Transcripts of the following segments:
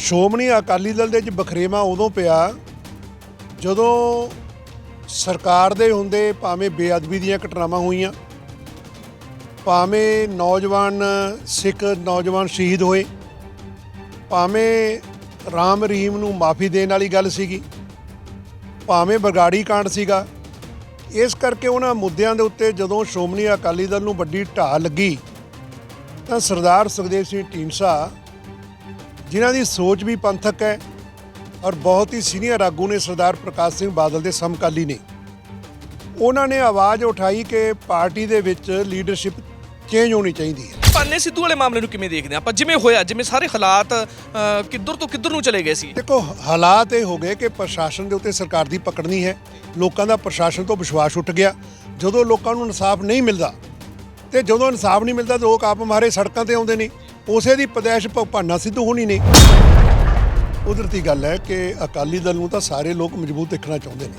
ਸ਼੍ਰੋਮਣੀ ਅਕਾਲੀ ਦਲ ਦੇ ਵਿੱਚ ਬਖਰੇਵਾ ਉਦੋਂ ਪਿਆ ਜਦੋਂ ਸਰਕਾਰ ਦੇ ਹੁੰਦੇ ਭਾਵੇਂ ਬੇਅਦਬੀ ਦੀਆਂ ਘਟਨਾਵਾਂ ਹੋਈਆਂ, ਭਾਵੇਂ ਨੌਜਵਾਨ ਸਿੱਖ ਨੌਜਵਾਨ ਸ਼ਹੀਦ ਹੋਏ, ਭਾਵੇਂ ਰਾਮ ਰਹੀਮ ਨੂੰ ਮਾਫੀ ਦੇਣ ਵਾਲੀ ਗੱਲ ਸੀਗੀ, ਭਾਵੇਂ ਬਰਗਾੜੀ ਕਾਂਡ ਸੀਗਾ, ਇਸ ਕਰਕੇ ਉਹਨਾਂ ਮੁੱਦਿਆਂ ਦੇ ਉੱਤੇ ਜਦੋਂ ਸ਼੍ਰੋਮਣੀ ਅਕਾਲੀ ਦਲ ਨੂੰ ਵੱਡੀ ਢਾਹ ਲੱਗੀ, ਤਾਂ ਸਰਦਾਰ ਸੁਖਦੇਵ ਸਿੰਘ ਢੀਂਡਸਾ ਜਿਨ੍ਹਾਂ ਦੀ ਸੋਚ ਵੀ ਪੰਥਕ ਹੈ ਔਰ ਬਹੁਤ ਹੀ ਸੀਨੀਅਰ ਆਗੂ ਨੇ ਸਰਦਾਰ ਪ੍ਰਕਾਸ਼ ਸਿੰਘ ਬਾਦਲ ਦੇ ਸਮਕਾਲੀ ਨੇ। ਉਹਨਾਂ ਨੇ ਆਵਾਜ਼ ਉਠਾਈ ਕਿ ਪਾਰਟੀ ਦੇ ਵਿੱਚ ਲੀਡਰਸ਼ਿਪ ਚੇਂਜ ਹੋਣੀ ਚਾਹੀਦੀ ਹੈ। ਪਾਨੇ ਸਿੱਧੂ ਵਾਲੇ ਮਾਮਲੇ ਨੂੰ ਕਿਵੇਂ ਦੇਖਦੇ ਆ ਆਪਾਂ ਜਿਵੇਂ ਹੋਇਆ ਜਿਵੇਂ ਸਾਰੇ ਹਾਲਾਤ ਕਿੱਧਰ ਤੋਂ ਕਿੱਧਰ ਨੂੰ ਚਲੇ ਗਏ ਸੀ? ਦੇਖੋ ਹਾਲਾਤ ਇਹ ਹੋ ਗਏ ਕਿ ਪ੍ਰਸ਼ਾਸਨ ਦੇ ਉੱਤੇ ਸਰਕਾਰ ਦੀ ਪਕੜ ਨਹੀਂ ਹੈ। ਲੋਕਾਂ ਦਾ ਪ੍ਰਸ਼ਾਸਨ ਤੋਂ ਵਿਸ਼ਵਾਸ ਉੱਠ ਗਿਆ। ਜਦੋਂ ਲੋਕਾਂ ਨੂੰ ਇਨਸਾਫ ਨਹੀਂ ਮਿਲਦਾ ਤੇ ਜਦੋਂ ਇਨਸਾਫ ਨਹੀਂ ਮਿਲਦਾ ਲੋਕ ਆਪ ਮਾਰੇ ਸੜਕਾਂ ਤੇ ਆਉਂਦੇ ਨੇ। ਉਸੇ ਦੀ ਪਦੈਸ਼ ਭਾਨਾ ਸਿੱਧੂ ਹੋਣੀ ਨੇ। ਕੁਦਰਤੀ ਗੱਲ ਹੈ ਕਿ ਅਕਾਲੀ ਦਲ ਨੂੰ ਤਾਂ ਸਾਰੇ ਲੋਕ ਮਜ਼ਬੂਤ ਦੇਖਣਾ ਚਾਹੁੰਦੇ ਨੇ।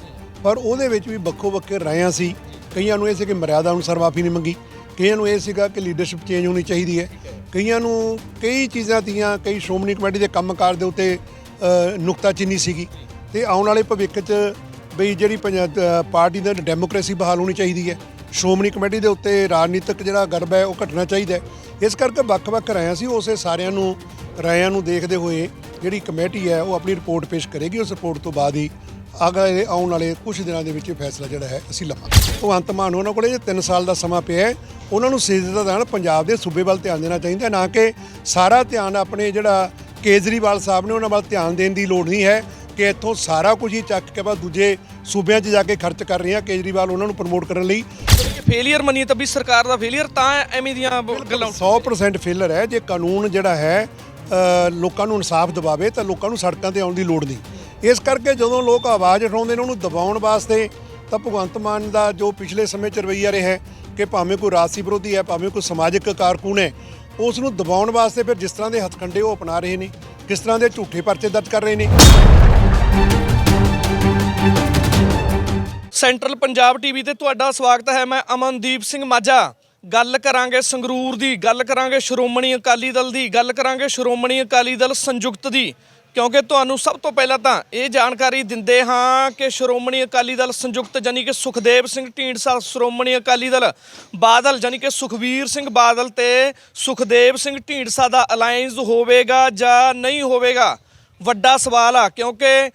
ਪਰ ਉਹਦੇ ਵਿੱਚ ਵੀ ਵੱਖੋ ਵੱਖਰੇ ਰਾਇਆਂ ਸੀ। ਕਈਆਂ ਨੂੰ ਇਹ ਸੀ ਕਿ ਮਰਿਆਦਾ ਅਨੁਸਾਰ ਮਾਫੀ ਨਹੀਂ ਮੰਗੀ। ਕਈਆਂ ਨੂੰ ਇਹ ਸੀਗਾ ਕਿ ਲੀਡਰਸ਼ਿਪ ਚੇਂਜ ਹੋਣੀ ਚਾਹੀਦੀ ਹੈ। ਕਈਆਂ ਨੂੰ ਕਈ ਚੀਜ਼ਾਂ ਦੀਆਂ, ਕਈ ਸ਼੍ਰੋਮਣੀ ਕਮੇਟੀ ਦੇ ਕੰਮਕਾਰ ਦੇ ਉੱਤੇ ਨੁਕਤਾਚੀਨੀ ਸੀਗੀ। ਤੇ ਆਉਣ ਵਾਲੇ ਭਵਿੱਖ 'ਚ ਬਈ ਜਿਹੜੀ ਪੰਜਾ- ਪਾਰਟੀ ਦਾ ਡੈਮੋਕ੍ਰੇਸੀ ਬਹਾਲ ਹੋਣੀ ਚਾਹੀਦੀ ਹੈ। ਸ਼੍ਰੋਮਣੀ ਕਮੇਟੀ ਦੇ ਉੱਤੇ ਰਾਜਨੀਤਿਕ ਜਿਹੜਾ ਗਰਬ ਹੈ ਉਹ ਘਟਣਾ ਚਾਹੀਦਾ ਹੈ। ਇਸ ਕਰਕੇ ਵੱਖ-ਵੱਖ ਰਾਇਆਂ ਸੀ, ਉਸੇ ਸਾਰਿਆਂ ਨੂੰ, ਰਾਇਆਂ ਨੂੰ ਦੇਖਦੇ ਹੋਏ ਜਿਹੜੀ ਕਮੇਟੀ ਹੈ ਉਹ ਆਪਣੀ ਰਿਪੋਰਟ ਪੇਸ਼ ਕਰੇਗੀ। ਉਸ ਰਿਪੋਰਟ ਤੋਂ ਬਾਅਦ ਹੀ ਅਗਲੇ ਆਉਣ ਵਾਲੇ ਕੁਝ ਦਿਨਾਂ ਦੇ ਵਿੱਚ ਇਹ ਫੈਸਲਾ ਜਿਹੜਾ ਹੈ ਅਸੀਂ ਲਵਾਂਗੇ। ਭਗਵੰਤ ਮਾਨ ਉਹਨਾਂ ਕੋਲੇ ਜੇ 3 ਸਾਲ ਦਾ ਸਮਾਂ ਪਿਆ ਹੈ, ਉਹਨਾਂ ਨੂੰ ਸਿੱਧਾ ਨਾਲ ਪੰਜਾਬ ਦੇ ਸੂਬੇ ਵੱਲ ਧਿਆਨ ਦੇਣਾ ਚਾਹੀਦਾ ਨਾ ਕਿ ਸਾਰਾ ਧਿਆਨ ਆਪਣੇ ਜਿਹੜਾ ਕੇਜਰੀਵਾਲ ਸਾਹਿਬ ਨੇ ਉਹਨਾਂ ਵੱਲ ਧਿਆਨ ਦੇਣ ਦੀ ਲੋੜ ਨਹੀਂ ਹੈ ਕਿ ਇੱਥੋਂ ਸਾਰਾ ਕੁਝ ਹੀ ਚੱਕ ਕੇ ਬਾਅਦ ਦੂਜੇ ਸੂਬਿਆਂ 'ਚ ਜਾ ਕੇ ਖਰਚ ਕਰ ਰਹੇ ਆ ਕੇਜਰੀਵਾਲ ਉਹਨਾਂ ਨੂੰ ਪ੍ਰਮੋਟ ਕਰਨ ਲਈ। ਫੇਲਿਅਰ ਮੰਨੀ ਤਾਂ ਵੀ ਸਰਕਾਰ ਦਾ ਫੇਲਿਅਰ ਤਾਂ ਐਵੇਂ ਦੀਆਂ ਗੱਲਾਂ 100% ਫੇਲਰ ਹੈ। ਜੇ ਕਾਨੂੰਨ ਜਿਹੜਾ ਹੈ ਲੋਕਾਂ ਨੂੰ ਇਨਸਾਫ ਦਿਵਾਵੇ ਤਾਂ ਲੋਕਾਂ ਨੂੰ ਸੜਕਾਂ ਤੇ ਆਉਣ ਦੀ ਲੋੜ ਨਹੀਂ। ਇਸ ਕਰਕੇ ਜਦੋਂ ਲੋਕ ਆਵਾਜ਼ ਉਠਾਉਂਦੇ ਨੇ ਉਹਨੂੰ ਦਬਾਉਣ ਵਾਸਤੇ ਤਾਂ ਭਗਵੰਤ ਮਾਨ ਦਾ ਜੋ ਪਿਛਲੇ ਸਮੇਂ ਚ ਰਵੱਈਆ ਰਿਹਾ ਕਿ ਭਾਵੇਂ ਕੋਈ ਰਾਜਸੀ ਵਿਰੋਧੀ ਹੈ ਭਾਵੇਂ ਕੋਈ ਸਮਾਜਿਕ ਕਾਰਕੁਨ ਹੈ ਉਸ ਨੂੰ ਦਬਾਉਣ ਵਾਸਤੇ ਫਿਰ ਜਿਸ ਤਰ੍ਹਾਂ ਦੇ ਹੱਥਕੰਡੇ ਉਹ ਅਪਣਾ ਰਹੇ ਨੇ ਕਿਸ ਤਰ੍ਹਾਂ ਦੇ ਝੂਠੇ ਪਰਚੇ ਦਰਜ ਕਰ ਰਹੇ ਨੇ। ਸੈਂਟਰਲ ਪੰਜਾਬ ਟੀਵੀ ਤੇ ਤੁਹਾਡਾ ਸਵਾਗਤ ਹੈ। ਮੈਂ ਅਮਨਦੀਪ ਸਿੰਘ ਮਾਝਾ। ਗੱਲ ਕਰਾਂਗੇ ਸੰਗਰੂਰ ਦੀ, ਗੱਲ ਕਰਾਂਗੇ ਸ਼੍ਰੋਮਣੀ ਅਕਾਲੀ ਦਲ ਦੀ, ਗੱਲ ਕਰਾਂਗੇ ਸ਼੍ਰੋਮਣੀ ਅਕਾਲੀ ਦਲ ਸੰਯੁਕਤ ਦੀ। ਕਿਉਂਕਿ ਤੁਹਾਨੂੰ ਸਭ ਤੋਂ ਪਹਿਲਾਂ ਤਾਂ ਇਹ ਜਾਣਕਾਰੀ ਦਿੰਦੇ ਹਾਂ ਕਿ ਸ਼੍ਰੋਮਣੀ ਅਕਾਲੀ ਦਲ ਸੰਯੁਕਤ ਯਾਨੀ ਕਿ ਸੁਖਦੇਵ ਸਿੰਘ ਢੀਂਡਸਾ, ਸ਼੍ਰੋਮਣੀ ਅਕਾਲੀ ਦਲ ਬਾਦਲ ਯਾਨੀ ਕਿ ਸੁਖਵੀਰ ਸਿੰਘ ਬਾਦਲ ਤੇ ਸੁਖਦੇਵ ਸਿੰਘ ਢੀਂਡਸਾ ਦਾ ਅਲਾਈਅੰਸ ਹੋਵੇਗਾ ਜਾਂ ਨਹੀਂ ਹੋਵੇਗਾ? ਵੱਡਾ ਸਵਾਲ ਆ, ਕਿਉਂਕਿ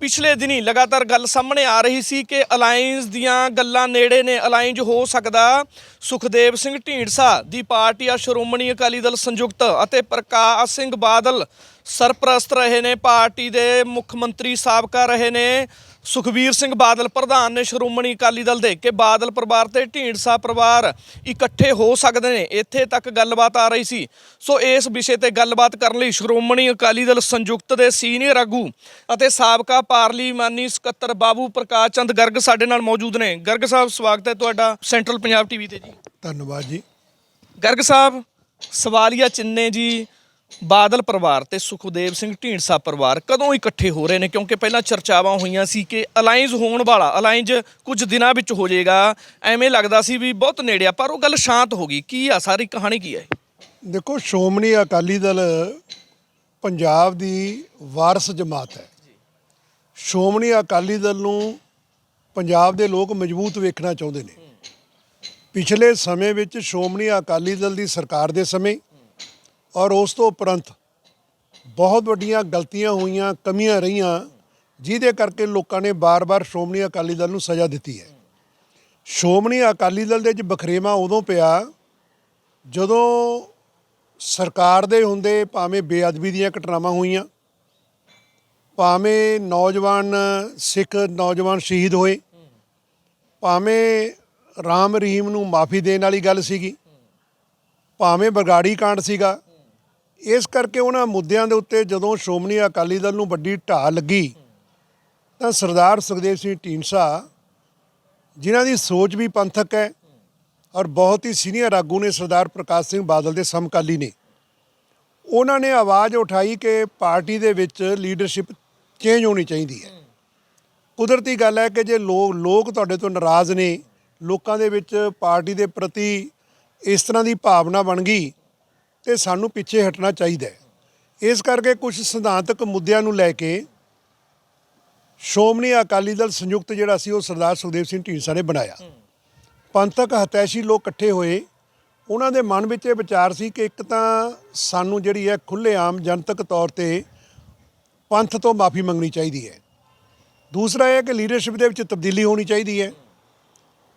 ਪਿਛਲੇ ਦਿਨੀ ਲਗਾਤਾਰ ਗੱਲ ਸਾਹਮਣੇ ਆ ਰਹੀ ਸੀ ਕਿ ਅਲਾਈਅੰਸ ਦੀਆਂ ਗੱਲਾਂ ਨੇੜੇ ਨੇ। ਅਲਾਈਅੰਸ ਹੋ ਸਕਦਾ ਸੁਖਦੇਵ ਸਿੰਘ ਢੀਂਡਸਾ ਦੀ ਪਾਰਟੀ ਆ ਸ਼੍ਰੋਮਣੀ ਅਕਾਲੀ ਦਲ ਸੰਯੁਕਤ ਅਤੇ ਪ੍ਰਕਾਸ਼ ਸਿੰਘ ਬਾਦਲ ਸਰਪ੍ਰਸਤ ਰਹੇ ਨੇ। ਪਾਰਟੀ ਦੇ ਮੁੱਖ ਮੰਤਰੀ ਸਾਬਕਾ ਰਹੇ ਨੇ। ਸੁਖਵੀਰ ਸਿੰਘ ਬਾਦਲ ਪ੍ਰਧਾਨ ਨੇ ਸ਼੍ਰੋਮਣੀ ਅਕਾਲੀ ਦਲ ਦੇ ਕਿ ਬਾਦਲ ਪਰਿਵਾਰ ਤੇ ਢੀਂਡਸਾ ਪਰਿਵਾਰ ਇਕੱਠੇ ਹੋ ਸਕਦੇ ਨੇ। ਇੱਥੇ ਤੱਕ ਗੱਲਬਾਤ ਆ ਰਹੀ ਸੀ। ਸੋ ਇਸ ਵਿਸ਼ੇ ਤੇ ਗੱਲਬਾਤ ਕਰਨ ਲਈ ਸ਼੍ਰੋਮਣੀ ਅਕਾਲੀ ਦਲ ਸੰਯੁਕਤ ਦੇ ਸੀਨੀਅਰ ਆਗੂ ਅਤੇ ਸਾਬਕਾ ਪਾਰਲੀਮਾਨੀ ਸਕੱਤਰ ਬਾਬੂ ਪ੍ਰਕਾਸ਼ ਚੰਦ ਗਰਗ ਸਾਡੇ ਨਾਲ ਮੌਜੂਦ ਨੇ। ਗਰਗ ਸਾਹਿਬ ਸਵਾਗਤ ਹੈ ਤੁਹਾਡਾ ਸੈਂਟਰਲ ਪੰਜਾਬ ਟੀਵੀ ਤੇ ਜੀ। ਧੰਨਵਾਦ ਜੀ। ਗਰਗ ਸਾਹਿਬ ਸਵਾਲੀਆ ਚਿੰਨੇ ਜੀ ਬਾਦਲ ਪਰਿਵਾਰ ਤੇ ਸੁਖਦੇਵ ਸਿੰਘ ਢੀਂਡਸਾ ਪਰਿਵਾਰ ਕਦੋਂ ਇਕੱਠੇ ਹੋ ਰਹੇ ਨੇ? ਕਿਉਂਕਿ ਪਹਿਲਾਂ ਚਰਚਾਵਾਂ ਹੋਈਆਂ ਸੀ ਕਿ ਅਲਾਈਅੰਸ ਹੋਣ ਵਾਲਾ ਅਲਾਈਅੰਸ ਕੁਝ ਦਿਨਾਂ ਵਿੱਚ ਹੋ ਜਾਏਗਾ। ਐਵੇਂ ਲੱਗਦਾ ਸੀ ਵੀ ਬਹੁਤ ਨੇੜੇ ਆ, ਪਰ ਉਹ ਗੱਲ ਸ਼ਾਂਤ ਹੋ ਗਈ। ਕੀ ਆ, ਸਾਰੀ ਕਹਾਣੀ ਕੀ ਹੈ? ਦੇਖੋ, ਸ਼੍ਰੋਮਣੀ ਅਕਾਲੀ ਦਲ ਪੰਜਾਬ ਦੀ ਵਾਰਸ ਜਮਾਤ ਹੈ। ਸ਼੍ਰੋਮਣੀ ਅਕਾਲੀ ਦਲ ਨੂੰ ਪੰਜਾਬ ਦੇ ਲੋਕ ਮਜ਼ਬੂਤ ਵੇਖਣਾ ਚਾਹੁੰਦੇ ਨੇ। ਪਿਛਲੇ ਸਮੇਂ ਵਿੱਚ ਸ਼੍ਰੋਮਣੀ ਅਕਾਲੀ ਦਲ ਦੀ ਸਰਕਾਰ ਦੇ ਸਮੇਂ ਔਰ ਉਸ ਤੋਂ ਉਪਰੰਤ ਬਹੁਤ ਵੱਡੀਆਂ ਗਲਤੀਆਂ ਹੋਈਆਂ, ਕਮੀਆਂ ਰਹੀਆਂ, ਜਿਹਦੇ ਕਰਕੇ ਲੋਕਾਂ ਨੇ ਬਾਰ-ਬਾਰ ਸ਼੍ਰੋਮਣੀ ਅਕਾਲੀ ਦਲ ਨੂੰ ਸਜ਼ਾ ਦਿੱਤੀ ਹੈ। ਸ਼੍ਰੋਮਣੀ ਅਕਾਲੀ ਦਲ ਦੇ ਵਿੱਚ ਬਖਰੇਵਾ ਉਦੋਂ ਪਿਆ ਜਦੋਂ ਸਰਕਾਰ ਦੇ ਹੁੰਦੇ ਭਾਵੇਂ ਬੇਅਦਬੀ ਦੀਆਂ ਘਟਨਾਵਾਂ ਹੋਈਆਂ, ਭਾਵੇਂ ਨੌਜਵਾਨ ਸਿੱਖ ਨੌਜਵਾਨ ਸ਼ਹੀਦ ਹੋਏ, ਭਾਵੇਂ ਰਾਮ ਰਹੀਮ ਨੂੰ ਮਾਫੀ ਦੇਣ ਵਾਲੀ ਗੱਲ ਸੀਗੀ, ਭਾਵੇਂ ਬਰਗਾੜੀ ਕਾਂਡ ਸੀਗਾ ਇਸ ਕਰਕੇ ਉਹਨਾਂ ਮੁੱਦਿਆਂ ਦੇ ਉੱਤੇ ਜਦੋਂ ਸ਼੍ਰੋਮਣੀ ਅਕਾਲੀ ਦਲ ਨੂੰ ਵੱਡੀ ਢਾਹ ਲੱਗੀ, ਤਾਂ ਸਰਦਾਰ ਸੁਖਦੇਵ ਸਿੰਘ ਢੀਂਡਸਾ, ਜਿਨ੍ਹਾਂ ਦੀ ਸੋਚ ਵੀ ਪੰਥਕ ਹੈ ਔਰ ਬਹੁਤ ਹੀ ਸੀਨੀਅਰ ਆਗੂ ਨੇ ਸਰਦਾਰ ਪ੍ਰਕਾਸ਼ ਸਿੰਘ ਬਾਦਲ ਦੇ ਸਮਕਾਲੀ ਨੇ, ਉਹਨਾਂ ਨੇ ਆਵਾਜ਼ ਉਠਾਈ ਕਿ ਪਾਰਟੀ ਦੇ ਵਿੱਚ ਲੀਡਰਸ਼ਿਪ ਚੇਂਜ ਹੋਣੀ ਚਾਹੀਦੀ ਹੈ। ਕੁਦਰਤੀ ਗੱਲ ਹੈ ਕਿ ਜੇ ਲੋਕ ਲੋਕ ਤੁਹਾਡੇ ਤੋਂ ਨਾਰਾਜ਼ ਨੇ, ਲੋਕਾਂ ਦੇ ਵਿੱਚ ਪਾਰਟੀ ਦੇ ਪ੍ਰਤੀ ਇਸ ਤਰ੍ਹਾਂ ਦੀ ਭਾਵਨਾ ਬਣ ਗਈ ਤੇ ਸਾਨੂੰ ਪਿੱਛੇ ਹਟਣਾ ਚਾਹੀਦਾ ਹੈ। ਇਸ ਕਰਕੇ ਕੁਝ ਸਿਧਾਂਤਕ ਮੁੱਦਿਆਂ ਨੂੰ ਲੈ ਕੇ ਸ਼੍ਰੋਮਣੀ ਅਕਾਲੀ ਦਲ ਸੰਯੁਕਤ ਜਿਹੜਾ ਸੀ, ਉਹ ਸਰਦਾਰ ਸੁਖਦੇਵ ਸਿੰਘ ਢੀਂਡਸਾ ਨੇ ਬਣਾਇਆ। ਪੰਥਕ ਹਤੈਸ਼ੀ ਲੋਕ ਇਕੱਠੇ ਹੋਏ। ਉਹਨਾਂ ਦੇ ਮਨ ਵਿੱਚ ਇਹ ਵਿਚਾਰ ਸੀ ਕਿ ਇੱਕ ਤਾਂ ਸਾਨੂੰ ਜਿਹੜੀ ਹੈ ਖੁੱਲ੍ਹੇਆਮ ਜਨਤਕ ਤੌਰ ਤੇ ਪੰਥ ਤੋਂ ਮਾਫੀ ਮੰਗਣੀ ਚਾਹੀਦੀ ਹੈ। ਦੂਸਰਾ ਇਹ ਹੈ ਕਿ ਲੀਡਰਸ਼ਿਪ ਦੇ ਵਿੱਚ ਤਬਦੀਲੀ ਹੋਣੀ ਚਾਹੀਦੀ ਹੈ।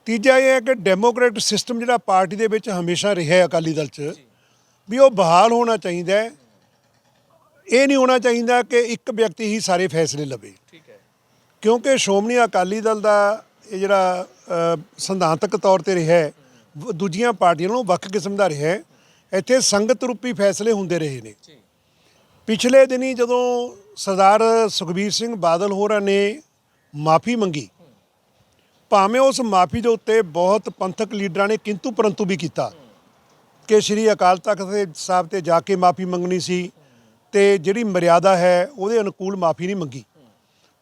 ਤੀਜਾ ਇਹ ਹੈ ਕਿ ਡੈਮੋਕ੍ਰੈਟਿਕ ਸਿਸਟਮ ਜਿਹੜਾ ਪਾਰਟੀ ਦੇ ਵਿੱਚ ਹਮੇਸ਼ਾ ਰਿਹਾ ਅਕਾਲੀ ਦਲ 'ਚ ਵੀ ਉਹ ਬਹਾਲ ਹੋਣਾ ਚਾਹੀਦਾ ਹੈ। ਇਹ ਨਹੀਂ ਹੋਣਾ ਚਾਹੀਦਾ ਕਿ ਇੱਕ ਵਿਅਕਤੀ ਹੀ ਸਾਰੇ ਫੈਸਲੇ ਲਵੇ। ਠੀਕ ਹੈ। ਕਿਉਂਕਿ ਸ਼੍ਰੋਮਣੀ ਅਕਾਲੀ ਦਲ ਦਾ ਇਹ ਜਿਹੜਾ ਅ, ਸਿਧਾਂਤਕ ਤੌਰ ਤੇ ਰਿਹਾ ਹੈ ਦੂਜੀਆਂ ਪਾਰਟੀਆਂ ਨਾਲੋਂ ਵੱਖ ਕਿਸਮ ਦਾ ਰਿਹਾ ਹੈ। ਇੱਥੇ ਸੰਗਤ ਰੂਪੀ ਫੈਸਲੇ ਹੁੰਦੇ ਰਹੇ ਨੇ। ਪਿਛਲੇ ਦਿਨੀ ਜਦੋਂ ਸਰਦਾਰ ਸੁਖਬੀਰ ਸਿੰਘ ਬਾਦਲ ਹੋਰਾਂ ਨੇ ਮਾਫੀ ਮੰਗੀ ਭਾਵੇਂ ਉਸ ਮਾਫੀ ਦੇ ਉੱਤੇ ਬਹੁਤ ਪੰਥਕ ਲੀਡਰਾਂ ਨੇ ਕਿੰਤੂ ਪਰੰਤੂ ਵੀ ਕੀਤਾ। ਕਿ ਸ਼੍ਰੀ ਅਕਾਲ ਤਖਤ ਦੇ ਸਾਹਿਬ ਤੇ ਜਾ ਕੇ ਮਾਫੀ ਮੰਗਣੀ ਸੀ ਤੇ ਜਿਹੜੀ ਮਰਿਆਦਾ ਹੈ ਉਹਦੇ ਅਨੁਕੂਲ ਮਾਫੀ ਨਹੀਂ ਮੰਗੀ।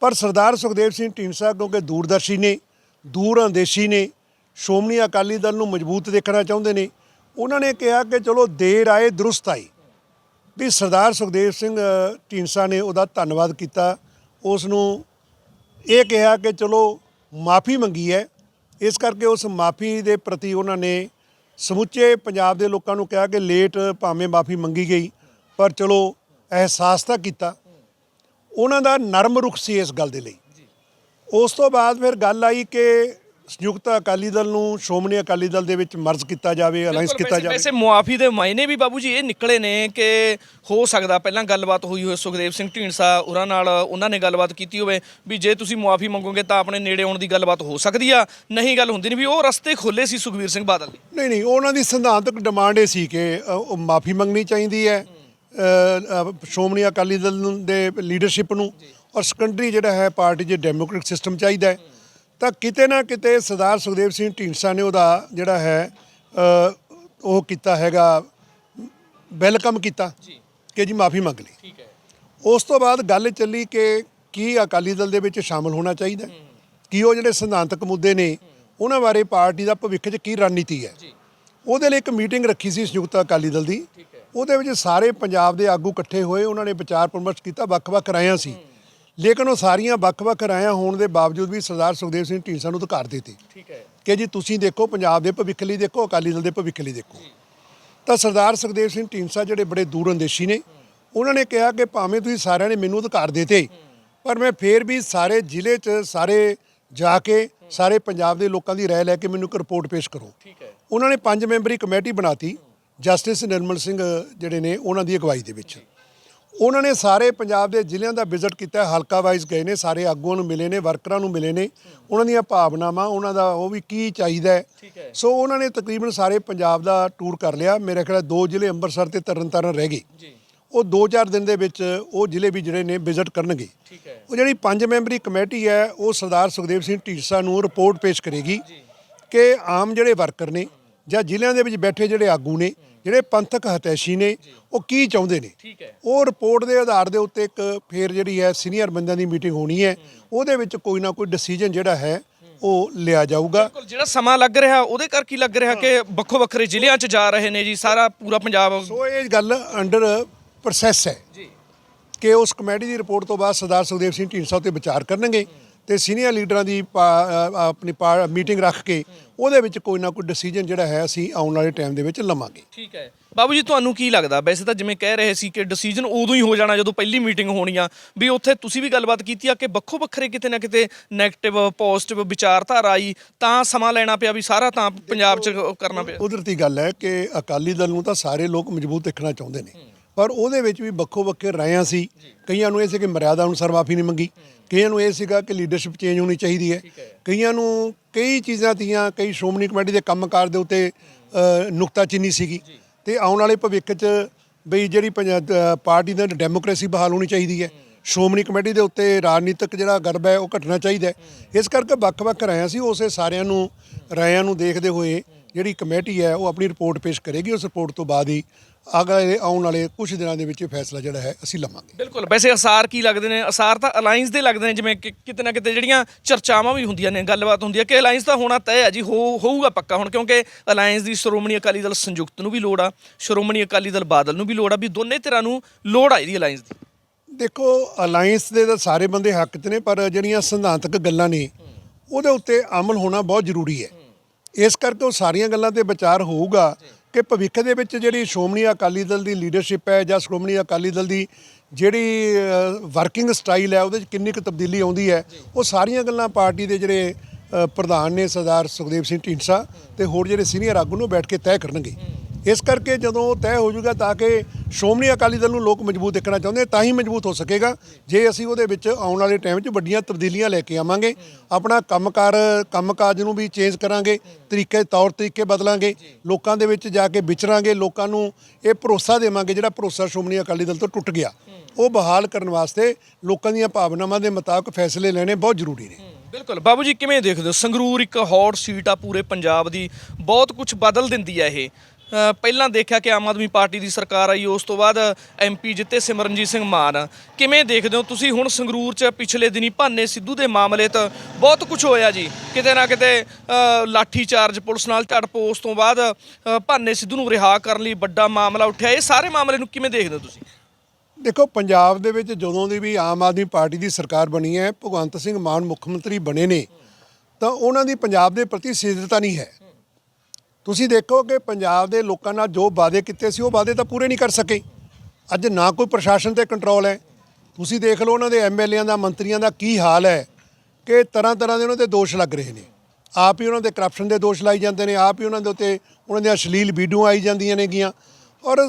ਪਰ ਸਰਦਾਰ ਸੁਖਦੇਵ ਸਿੰਘ ਢੀਂਡਸਾ ਕਿਉਂਕਿ ਦੂਰਦਰਸ਼ੀ ਨੇ, ਦੂਰ ਅੰਦੇਸ਼ੀ ਨੇ, ਸ਼੍ਰੋਮਣੀ ਅਕਾਲੀ ਦਲ ਨੂੰ ਮਜ਼ਬੂਤ ਦੇਖਣਾ ਚਾਹੁੰਦੇ ਨੇ, ਉਹਨਾਂ ਨੇ ਕਿਹਾ ਕਿ ਚਲੋ ਦੇਰ ਆਏ, ਦਰੁਸਤ ਆਈ ਵੀ ਸਰਦਾਰ ਸੁਖਦੇਵ ਸਿੰਘ ਢੀਂਡਸਾ ਨੇ ਉਹਦਾ ਧੰਨਵਾਦ ਕੀਤਾ। ਉਸ ਨੂੰ ਇਹ ਕਿਹਾ ਕਿ ਚਲੋ ਮਾਫੀ ਮੰਗੀ ਹੈ। ਇਸ ਕਰਕੇ ਉਸ ਮਾਫੀ ਦੇ ਪ੍ਰਤੀ ਉਹਨਾਂ ਨੇ ਸਮੁੱਚੇ ਪੰਜਾਬ ਦੇ ਲੋਕਾਂ ਨੂੰ ਕਿਹਾ ਕਿ ਲੇਟ ਭਾਵੇਂ ਮਾਫੀ ਮੰਗੀ ਗਈ, ਪਰ ਚਲੋ ਅਹਿਸਾਸ ਤਾਂ ਕੀਤਾ। ਉਹਨਾਂ ਦਾ ਨਰਮ ਰੁਖ ਸੀ ਇਸ ਗੱਲ ਦੇ ਲਈ। ਉਸ ਤੋਂ ਬਾਅਦ ਫਿਰ ਗੱਲ ਆਈ ਕਿ ਸੰਯੁਕਤ ਅਕਾਲੀ ਦਲ ਨੂੰ ਸ਼੍ਰੋਮਣੀ ਅਕਾਲੀ ਦਲ ਦੇ ਵਿੱਚ ਮਰਜ ਕੀਤਾ ਜਾਵੇ ਅਲਾਈਅੰਸ ਕੀਤਾ ਜਾਵੇ। ਵੈਸੇ ਮੁਆਫੀ ਦੇ ਮਾਇਨੇ ਵੀ ਬਾਬੂ ਜੀ ਇਹ ਨਿਕਲੇ ਨੇ ਕਿ ਹੋ ਸਕਦਾ ਪਹਿਲਾਂ ਗੱਲਬਾਤ ਹੋਈ ਹੋਵੇ ਸੁਖਦੇਵ ਸਿੰਘ ਢੀਂਡਸਾ ਉਹਨਾਂ ਨਾਲ ਉਹਨਾਂ ਨੇ ਗੱਲਬਾਤ ਕੀਤੀ ਹੋਵੇ ਵੀ ਜੇ ਤੁਸੀਂ ਮੁਆਫੀ ਮੰਗੋਗੇ ਤਾਂ ਆਪਣੇ ਨੇੜੇ ਆਉਣ ਦੀ ਗੱਲਬਾਤ ਹੋ ਸਕਦੀ ਆ। ਨਹੀਂ ਗੱਲ ਹੁੰਦੀ ਨਹੀਂ ਵੀ ਉਹ ਰਸਤੇ ਖੋਲੇ ਸੀ ਸੁਖਬੀਰ ਸਿੰਘ ਬਾਦਲ ਨੇ ਨਹੀਂ ਨਹੀਂ ਉਹਨਾਂ ਦੀ ਸਿਧਾਂਤਕ ਡਿਮਾਂਡ ਇਹ ਸੀ ਕਿ ਉਹ ਮਾਫੀ ਮੰਗਣੀ ਚਾਹੀਦੀ ਹੈ ਅ, ਅ, ਸ਼੍ਰੋਮਣੀ ਅਕਾਲੀ ਦਲ ਨੂੰ ਦੇ ਲੀਡਰਸ਼ਿਪ ਨੂੰ ਔਰ ਸੈਕੰਡਰੀ ਜਿਹੜਾ ਹੈ ਪਾਰਟੀ 'ਚ ਡੈਮੋਕ੍ਰੈਟਿਕ ਸਿਸਟਮ ਚਾਹੀਦਾ ਹੈ। ਤਾਂ ਕਿਤੇ ਨਾ ਕਿਤੇ ਸਰਦਾਰ ਸੁਖਦੇਵ ਸਿੰਘ ਢੀਂਡਸਾ ਨੇ ਉਹਦਾ ਜਿਹੜਾ ਹੈ ਉਹ ਕੀਤਾ ਹੈਗਾ ਵੈਲਕਮ ਕੀਤਾ ਜੀ। ਕਿ ਜੀ ਮਾਫੀ ਮੰਗ ਲਈ। ਠੀਕ ਹੈ। ਉਸ ਤੋਂ ਬਾਅਦ ਗੱਲ ਚੱਲੀ ਕਿ ਕੀ ਅਕਾਲੀ ਦਲ ਦੇ ਵਿੱਚ ਸ਼ਾਮਲ ਹੋਣਾ ਚਾਹੀਦਾ? ਕੀ ਉਹ ਜਿਹੜੇ ਸਿਧਾਂਤਕ ਮੁੱਦੇ ਨੇ ਉਹਨਾਂ ਬਾਰੇ ਪਾਰਟੀ ਦਾ ਭਵਿੱਖ 'ਚ ਕੀ ਰਣਨੀਤੀ ਹੈ। ਉਹਦੇ ਲਈ ਇੱਕ ਮੀਟਿੰਗ ਰੱਖੀ ਸੀ ਸੰਯੁਕਤ ਅਕਾਲੀ ਦਲ ਦੀ। ਉਹਦੇ ਵਿੱਚ ਸਾਰੇ ਪੰਜਾਬ ਦੇ ਆਗੂ ਇਕੱਠੇ ਹੋਏ ਉਹਨਾਂ ਨੇ ਵਿਚਾਰ ਪਰਮਰਸ਼ ਕੀਤਾ ਵੱਖ-ਵੱਖ ਰਾਇਆਂ ਸੀ। ਲੇਕਿਨ ਉਹ ਸਾਰੀਆਂ ਵੱਖ-ਵੱਖ ਰਾਇਆਂ ਹੋਣ ਦੇ ਬਾਵਜੂਦ ਵੀ ਸਰਦਾਰ ਸੁਖਦੇਵ ਸਿੰਘ ਢੀਂਡਸਾ ਨੂੰ ਅਧਿਕਾਰ ਦਿੱਤੇ। ਠੀਕ ਹੈ। ਕਿ ਜੀ ਤੁਸੀਂ ਦੇਖੋ ਪੰਜਾਬ ਦੇ ਭਵਿੱਖ ਲਈ ਦੇਖੋ ਅਕਾਲੀ ਦਲ ਦੇ ਭਵਿੱਖ ਲਈ ਦੇਖੋ। ਤਾਂ ਸਰਦਾਰ ਸੁਖਦੇਵ ਸਿੰਘ ਢੀਂਡਸਾ ਜਿਹੜੇ ਬੜੇ ਦੂਰ ਅੰਦੇਸ਼ੀ ਨੇ ਉਹਨਾਂ ਨੇ ਕਿਹਾ ਕਿ ਭਾਵੇਂ ਤੁਸੀਂ ਸਾਰਿਆਂ ਨੇ ਮੈਨੂੰ ਅਧਿਕਾਰ ਦਿੱਤੇ ਪਰ ਮੈਂ ਫੇਰ ਵੀ ਸਾਰੇ ਜ਼ਿਲ੍ਹੇ 'ਚ ਸਾਰੇ ਜਾ ਕੇ ਸਾਰੇ ਪੰਜਾਬ ਦੇ ਲੋਕਾਂ ਦੀ ਰਾਏ ਲੈ ਕੇ ਮੈਨੂੰ ਇੱਕ ਰਿਪੋਰਟ ਪੇਸ਼ ਕਰੋ। ਠੀਕ ਹੈ। ਉਹਨਾਂ ਨੇ ਪੰਜ ਮੈਂਬਰੀ ਕਮੇਟੀ ਬਣਾਤੀ ਜਸਟਿਸ ਨਿਰਮਲ ਸਿੰਘ ਜਿਹੜੇ ਨੇ ਉਹਨਾਂ ਦੀ ਅਗਵਾਈ ਦੇ ਵਿੱਚ। ਉਹਨਾਂ ਨੇ ਸਾਰੇ ਪੰਜਾਬ ਦੇ ਜ਼ਿਲ੍ਹਿਆਂ ਦਾ ਵਿਜ਼ਿਟ ਕੀਤਾ ਹਲਕਾ ਵਾਈਜ਼ ਗਏ ਨੇ ਸਾਰੇ ਆਗੂਆਂ ਨੂੰ ਮਿਲੇ ਨੇ ਵਰਕਰਾਂ ਨੂੰ ਮਿਲੇ ਨੇ। ਉਹਨਾਂ ਦੀਆਂ ਭਾਵਨਾਵਾਂ ਉਹਨਾਂ ਦਾ ਉਹ ਵੀ ਕੀ ਚਾਹੀਦਾ ਸੋ ਉਹਨਾਂ ਨੇ ਤਕਰੀਬਨ ਸਾਰੇ ਪੰਜਾਬ ਦਾ ਟੂਰ ਕਰ ਲਿਆ। ਮੇਰੇ ਖਿਆਲ ਦੋ ਜ਼ਿਲ੍ਹੇ ਅੰਮ੍ਰਿਤਸਰ ਤੇ ਤਰਨਤਾਰਨ ਰਹਿ ਗਏ। ਜੀ। ਉਹ 2-4 ਦਿਨ ਦੇ ਵਿੱਚ ਉਹ ਜ਼ਿਲ੍ਹੇ ਵੀ ਜਿਹੜੇ ਨੇ ਵਿਜ਼ਿਟ ਕਰਨਗੇ। ਠੀਕ ਹੈ। ਉਹ ਜਿਹੜੀ ਪੰਜ ਮੈਂਬਰੀ ਕਮੇਟੀ ਹੈ ਉਹ ਸਰਦਾਰ ਸੁਖਦੇਵ ਸਿੰਘ ਢੀਂਡਸਾ ਨੂੰ ਰਿਪੋਰਟ ਪੇਸ਼ ਕਰੇਗੀ ਕਿ ਆਮ ਜਿਹੜੇ ਵਰਕਰ ਨੇ ਜਾਂ ਜ਼ਿਲ੍ਹਿਆਂ ਦੇ ਵਿੱਚ ਬੈਠੇ ਜਿਹੜੇ ਆਗੂ ਨੇ ਜਿਹੜੇ ਪੰਥਕ ਹਤੈਸ਼ੀ ਨੇ ਉਹ ਕੀ ਚਾਹੁੰਦੇ ਨੇ? ਉਹ ਰਿਪੋਰਟ ਦੇ ਆਧਾਰ ਦੇ ਉੱਤੇ ਇੱਕ ਫੇਰ ਜਿਹੜੀ ਹੈ ਸੀਨੀਅਰ ਬੰਦਿਆਂ ਦੀ ਮੀਟਿੰਗ ਹੋਣੀ ਹੈ। ਉਹਦੇ ਵਿੱਚ ਕੋਈ ਨਾ ਕੋਈ ਡਿਸੀਜਨ ਜਿਹੜਾ ਹੈ ਉਹ ਲਿਆ ਜਾਊਗਾ। ਬਿਲਕੁਲ ਜਿਹੜਾ ਸਮਾਂ ਲੱਗ ਰਿਹਾ ਉਹਦੇ ਕਰਕੇ ਲੱਗ ਰਿਹਾ ਕਿ ਵੱਖੋ ਵੱਖਰੇ ਜ਼ਿਲ੍ਹਿਆਂ 'ਚ ਜਾ ਰਹੇ ਨੇ ਜੀ ਸਾਰਾ ਪੂਰਾ ਪੰਜਾਬ। ਸੋ ਇਹ ਗੱਲ ਅੰਡਰ ਪ੍ਰੋਸੈਸ ਹੈ। ਜੀ। ਕਿ ਉਸ ਕਮੇਟੀ ਦੀ ਰਿਪੋਰਟ ਤੋਂ ਬਾਅਦ ਸਰਦਾਰ ਸੁਖਦੇਵ ਸਿੰਘ ਢੀਂਡਸਾ ਉੱਤੇ ਵਿਚਾਰ ਕਰਨਗੇ। ਤੇ ਸੀਨੀਅਰ ਲੀਡਰਾਂ ਦੀ ਆਪਣੀ ਮੀਟਿੰਗ ਰੱਖ ਕੇ ਉਹਦੇ ਵਿੱਚ ਕੋਈ ਨਾ ਕੋਈ ਡਿਸੀਜਨ ਜਿਹੜਾ ਹੈ ਅਸੀਂ ਆਉਣ ਵਾਲੇ ਟਾਈਮ ਦੇ ਵਿੱਚ ਲਵਾਂਗੇ। ਠੀਕ ਹੈ। ਬਾਬੂ ਜੀ ਤੁਹਾਨੂੰ ਕੀ ਲੱਗਦਾ? ਵੈਸੇ ਤਾਂ ਜਿਵੇਂ ਕਹਿ ਰਹੇ ਸੀ ਕਿ ਡਿਸੀਜਨ ਉਦੋਂ ਹੀ ਹੋ ਜਾਣਾ ਜਦੋਂ ਪਹਿਲੀ ਮੀਟਿੰਗ ਹੋਣੀ ਆ। ਵੀ ਉੱਥੇ ਤੁਸੀਂ ਵੀ ਗੱਲਬਾਤ ਕੀਤੀ ਆ ਕਿ ਵੱਖੋ ਵੱਖਰੇ ਕਿਤੇ ਨਾ ਕਿਤੇ 네ਗੇਟਿਵ ਪੋਜ਼ਿਟਿਵ ਵਿਚਾਰਧਾਰਾ ਆਈ ਤਾਂ ਸਮਾਂ ਲੈਣਾ ਪਿਆ ਵੀ ਸਾਰਾ ਤਾਂ ਪੰਜਾਬ 'ਚ ਕਰਨਾ ਪਿਆ। ਕੁਦਰਤੀ ਗੱਲ ਹੈ ਕਿ ਅਕਾਲੀ ਦਲ ਨੂੰ ਤਾਂ ਸਾਰੇ ਲੋਕ ਮਜ਼ਬੂਤ ਦੇਖਣਾ ਚਾਹੁੰਦੇ ਨੇ। ਪਰ ਉਹਦੇ ਵਿੱਚ ਵੀ ਵੱਖੋ ਵੱਖਰੇ ਰਾਇਆਂ ਸੀ। ਕਈਆਂ ਨੂੰ ਇਹ ਸੀ ਕਿ ਮਰਿਆਦਾ ਅਨੁਸਾਰ ਮਾਫੀ ਨਹੀਂ ਮੰਗੀ। ਕਈਆਂ ਨੂੰ ਇਹ ਸੀਗਾ ਕਿ ਲੀਡਰਸ਼ਿਪ ਚੇਂਜ ਹੋਣੀ ਚਾਹੀਦੀ ਹੈ। ਕਈਆਂ ਨੂੰ ਕਈ ਚੀਜ਼ਾਂ ਤੀਆਂ ਕਈ ਸ਼੍ਰੋਮਣੀ ਕਮੇਟੀ ਦੇ ਕੰਮਕਾਰ ਦੇ ਉੱਤੇ ਨੁਕਤਾਚੀਨੀ ਸੀਗੀ। ਤੇ ਆਉਣ ਵਾਲੇ ਭਵਿੱਖ 'ਚ ਬਈ ਜਿਹੜੀ ਪਾਰਟੀ ਦਾ ਡੈਮੋਕ੍ਰੇਸੀ ਬਹਾਲ ਹੋਣੀ ਚਾਹੀਦੀ ਹੈ। ਸ਼੍ਰੋਮਣੀ ਕਮੇਟੀ ਦੇ ਉੱਤੇ ਰਾਜਨੀਤਿਕ ਜਿਹੜਾ ਗਰਬ ਹੈ ਉਹ ਘਟਣਾ ਚਾਹੀਦਾ ਹੈ। ਇਸ ਕਰਕੇ ਵੱਖ-ਵੱਖ ਰਾਇਆਂ ਸੀ ਉਸੇ ਸਾਰਿਆਂ ਨੂੰ ਰਾਇਆਂ ਨੂੰ ਦੇਖਦੇ ਹੋਏ ਜਿਹੜੀ ਕਮੇਟੀ ਹੈ ਉਹ ਆਪਣੀ ਰਿਪੋਰਟ ਪੇਸ਼ ਕਰੇਗੀ। ਉਸ ਰਿਪੋਰਟ ਤੋਂ ਬਾਅਦ ਹੀ ਅਗਲੇ ਆਉਣ ਵਾਲੇ ਕੁਝ ਦਿਨਾਂ ਦੇ ਵਿੱਚ ਇਹ ਫੈਸਲਾ ਜਿਹੜਾ ਹੈ ਅਸੀਂ ਲਵਾਂਗੇ। ਬਿਲਕੁਲ। ਵੈਸੇ ਅਸਾਰ ਕੀ ਲੱਗਦੇ ਨੇ? ਅਸਾਰ ਤਾਂ ਅਲਾਈਅੰਸ ਦੇ ਲੱਗਦੇ ਨੇ ਜਿਵੇਂ ਕਿ ਕਿਤੇ ਨਾ ਕਿਤੇ ਜਿਹੜੀਆਂ ਚਰਚਾਵਾਂ ਵੀ ਹੁੰਦੀਆਂ ਨੇ ਗੱਲਬਾਤ ਹੁੰਦੀ ਹੈ ਕਿ ਅਲਾਈਅੰਸ ਤਾਂ ਹੋਣਾ ਤੈਅ ਹੈ ਜੀ ਹੋ ਹੋਊਗਾ ਪੱਕਾ ਹੁਣ ਕਿਉਂਕਿ ਅਲਾਈਅੰਸ ਦੀ ਸ਼੍ਰੋਮਣੀ ਅਕਾਲੀ ਦਲ ਸੰਯੁਕਤ ਨੂੰ ਵੀ ਲੋੜ ਆ ਸ਼੍ਰੋਮਣੀ ਅਕਾਲੀ ਦਲ ਬਾਦਲ ਨੂੰ ਵੀ ਲੋੜ ਆ ਵੀ ਦੋਨੇ ਧਿਰਾਂ ਨੂੰ ਲੋੜ ਆ ਇਹਦੀ ਅਲਾਈਅੰਸ ਦੀ। ਦੇਖੋ ਅਲਾਈਅੰਸ ਦੇ ਤਾਂ ਸਾਰੇ ਬੰਦੇ ਹੱਕ 'ਚ ਨੇ ਪਰ ਜਿਹੜੀਆਂ ਸਿਧਾਂਤਕ ਗੱਲਾਂ ਨੇ ਉਹਦੇ ਉੱਤੇ ਅਮਲ ਹੋਣਾ ਬਹੁਤ ਜ਼ਰੂਰੀ ਹੈ। ਇਸ ਕਰਕੇ ਉਹ ਸਾਰੀਆਂ ਗੱਲਾਂ ਤੇ ਵਿਚਾਰ ਹੋਊਗਾ ਕਿ ਭਵਿੱਖ ਦੇ ਵਿੱਚ ਜਿਹੜੀ ਸ਼੍ਰੋਮਣੀ ਅਕਾਲੀ ਦਲ ਦੀ ਲੀਡਰਸ਼ਿਪ ਹੈ ਜਾਂ ਸ਼੍ਰੋਮਣੀ ਅਕਾਲੀ ਦਲ ਦੀ ਜਿਹੜੀ ਵਰਕਿੰਗ ਸਟਾਈਲ ਹੈ, ਉਹਦੇ ਵਿੱਚ ਕਿੰਨੀ ਕੁ ਤਬਦੀਲੀ ਆਉਂਦੀ ਹੈ, ਉਹ ਸਾਰੀਆਂ ਗੱਲਾਂ ਪਾਰਟੀ ਦੇ ਜਿਹੜੇ ਪ੍ਰਧਾਨ ਨੇ ਸਰਦਾਰ ਸੁਖਦੇਵ ਸਿੰਘ ਢੀਂਡਸਾ ਤੇ ਹੋਰ ਜਿਹੜੇ ਸੀਨੀਅਰ ਆਗੂ ਨੂੰ ਬੈਠ ਕੇ ਤੈਅ ਕਰਨਗੇ। ਇਸ ਕਰਕੇ ਜਦੋਂ ਉਹ ਤੈਅ ਹੋ ਜਾਊਗਾ ਤਾਂ ਕਿ ਸ਼੍ਰੋਮਣੀ ਅਕਾਲੀ ਦਲ ਨੂੰ ਲੋਕ ਮਜ਼ਬੂਤ ਦੇਖਣਾ ਚਾਹੁੰਦੇ, ਤਾਂ ਹੀ ਮਜ਼ਬੂਤ ਹੋ ਸਕੇਗਾ। ਜੇ ਅਸੀਂ ਉਹਦੇ ਵਿੱਚ ਆਉਣ ਵਾਲੇ ਟਾਈਮ 'ਚ ਵੱਡੀਆਂ ਤਬਦੀਲੀਆਂ ਲੈ ਕੇ ਆਵਾਂਗੇ, ਆਪਣਾ ਕੰਮਕਾਰ, ਕੰਮਕਾਜ ਨੂੰ ਵੀ ਚੇਂਜ ਕਰਾਂਗੇ, ਤਰੀਕੇ, ਤੌਰ ਤਰੀਕੇ ਬਦਲਾਂਗੇ, ਲੋਕਾਂ ਦੇ ਵਿੱਚ ਜਾ ਕੇ ਵਿਚਰਾਂਗੇ, ਲੋਕਾਂ ਨੂੰ ਇਹ ਭਰੋਸਾ ਦੇਵਾਂਗੇ ਜਿਹੜਾ ਭਰੋਸਾ ਸ਼੍ਰੋਮਣੀ ਅਕਾਲੀ ਦਲ ਤੋਂ ਟੁੱਟ ਗਿਆ। ਉਹ ਬਹਾਲ ਕਰਨ ਵਾਸਤੇ ਲੋਕਾਂ ਦੀਆਂ ਭਾਵਨਾਵਾਂ ਦੇ ਮੁਤਾਬਕ ਫੈਸਲੇ ਲੈਣੇ ਬਹੁਤ ਜ਼ਰੂਰੀ ਨੇ। ਬਿਲਕੁਲ। ਬਾਬੂ ਜੀ, ਕਿਵੇਂ ਦੇਖਦੇ ਹੋ? ਸੰਗਰੂਰ ਇੱਕ ਹੌਟ ਸੀਟ ਆ ਪੂਰੇ ਪੰਜਾਬ ਦੀ। ਬਹੁਤ ਕੁਝ ਬਦਲ ਦਿੰਦੀ ਹੈ ਇਹ। ਪਹਿਲਾਂ ਦੇਖਿਆ ਕਿ ਆਮ ਆਦਮੀ ਪਾਰਟੀ ਦੀ ਸਰਕਾਰ ਆਈ ਉਸ ਤੋਂ ਬਾਅਦ ਐਮਪੀ ਜਿੱਤੇ ਸਿਮਰਨਜੀਤ ਸਿੰਘ ਮਾਨ। ਕਿਵੇਂ ਦੇਖਦੇ ਹੋ ਤੁਸੀਂ ਹੁਣ ਸੰਗਰੂਰ 'ਚ ਪਿਛਲੇ ਦਿਨੀ ਭਾਨੇ ਸਿੱਧੂ ਦੇ ਮਾਮਲੇ 'ਤੇ ਬਹੁਤ ਕੁਝ ਹੋਇਆ ਜੀ। ਕਿਤੇ ਨਾ ਕਿਤੇ ਅ, ਲਾਠੀ ਚਾਰਜ ਪੁਲਿਸ ਨਾਲ ਝੜਪ ਉਸ ਤੋਂ ਬਾਅਦ ਭਾਨੇ ਸਿੱਧੂ ਨੂੰ ਰਿਹਾ ਕਰਨ ਲਈ ਵੱਡਾ ਮਾਮਲਾ ਉੱਠਿਆ। ਇਹ ਸਾਰੇ ਮਾਮਲੇ ਨੂੰ ਕਿਵੇਂ ਦੇਖਦੇ ਹੋ ਤੁਸੀਂ? ਦੇਖੋ ਪੰਜਾਬ ਦੇ ਵਿੱਚ ਜਦੋਂ ਦੀ ਵੀ ਆਮ ਆਦਮੀ ਪਾਰਟੀ ਦੀ ਸਰਕਾਰ ਬਣੀ ਹੈ ਭਗਵੰਤ ਸਿੰਘ ਮਾਨ ਮੁੱਖ ਮੰਤਰੀ ਬਣੇ ਨੇ ਤਾਂ ਉਹਨਾਂ ਦੀ ਪੰਜਾਬ ਦੇ ਪ੍ਰਤੀ ਸਿੱਧਤਾ ਨਹੀਂ ਹੈ। ਤੁਸੀਂ ਦੇਖੋ ਕਿ ਪੰਜਾਬ ਦੇ ਲੋਕਾਂ ਨਾਲ ਜੋ ਵਾਅਦੇ ਕੀਤੇ ਸੀ ਉਹ ਵਾਅਦੇ ਤਾਂ ਪੂਰੇ ਨਹੀਂ ਕਰ ਸਕੇ। ਅੱਜ ਨਾ ਕੋਈ ਪ੍ਰਸ਼ਾਸਨ ਤੇ ਕੰਟਰੋਲ ਹੈ। ਤੁਸੀਂ ਦੇਖ ਲਓ ਉਹਨਾਂ ਦੇ ਐਮਐਲਏਆਂ ਦਾ ਮੰਤਰੀਆਂ ਦਾ ਕੀ ਹਾਲ ਹੈ ਕਿ ਤਰ੍ਹਾਂ ਤਰ੍ਹਾਂ ਦੇ ਉਹਨਾਂ ਤੇ ਦੋਸ਼ ਲੱਗ ਰਹੇ ਨੇ। ਆਪ ਹੀ ਉਹਨਾਂ ਦੇ ਕਰਪਸ਼ਨ ਦੇ ਦੋਸ਼ ਲਾਈ ਜਾਂਦੇ ਨੇ ਆਪ ਹੀ ਉਹਨਾਂ ਦੇ ਉੱਤੇ ਉਹਨਾਂ ਦੀਆਂ ਅਸ਼ਲੀਲ ਵੀਡੀਓ ਆਈ ਜਾਂਦੀਆਂ ਨੇਗੀਆਂ। ਔਰ